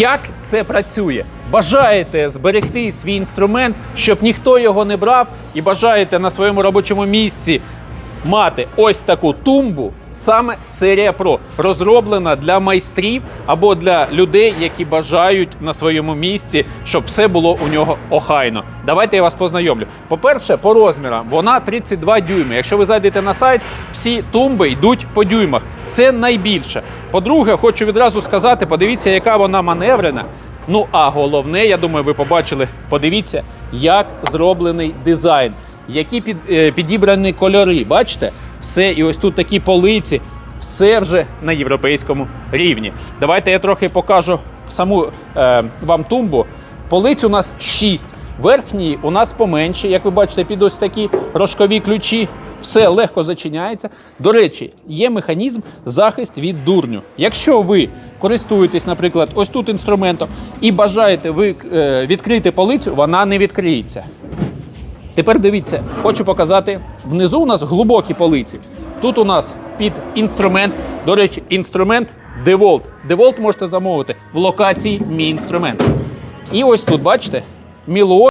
Як це працює? Бажаєте зберегти свій інструмент, щоб ніхто його не брав, і бажаєте на своєму робочому місці мати ось таку тумбу, саме серія Pro, розроблена для майстрів або для людей, які бажають на своєму місці, щоб все було у нього охайно. Давайте я вас познайомлю. По-перше, по розмірам вона 32 дюйми. Якщо ви зайдете на сайт, всі тумби йдуть по дюймах. Це найбільше. По-друге, хочу відразу сказати: подивіться, яка вона маневрена. Ну а головне, я думаю, ви побачили. Подивіться, як зроблений дизайн, які під, е, підібрані кольори. Бачите? Все, і ось тут такі полиці, все вже на європейському рівні. Давайте я трохи покажу саму е, вам тумбу. Полиць у нас 6. Верхні у нас поменші, як ви бачите, під ось такі рожкові ключі. Все легко зачиняється. До речі, є механізм захист від дурню. Якщо ви користуєтесь, наприклад, ось тут інструментом і бажаєте ви е, відкрити полицю, вона не відкриється. Тепер дивіться, хочу показати. Внизу у нас глибокі полиці. Тут у нас під інструмент. До речі, інструмент DeWalt. DeWalt можете замовити в локації мій інструмент. І ось тут, бачите, міло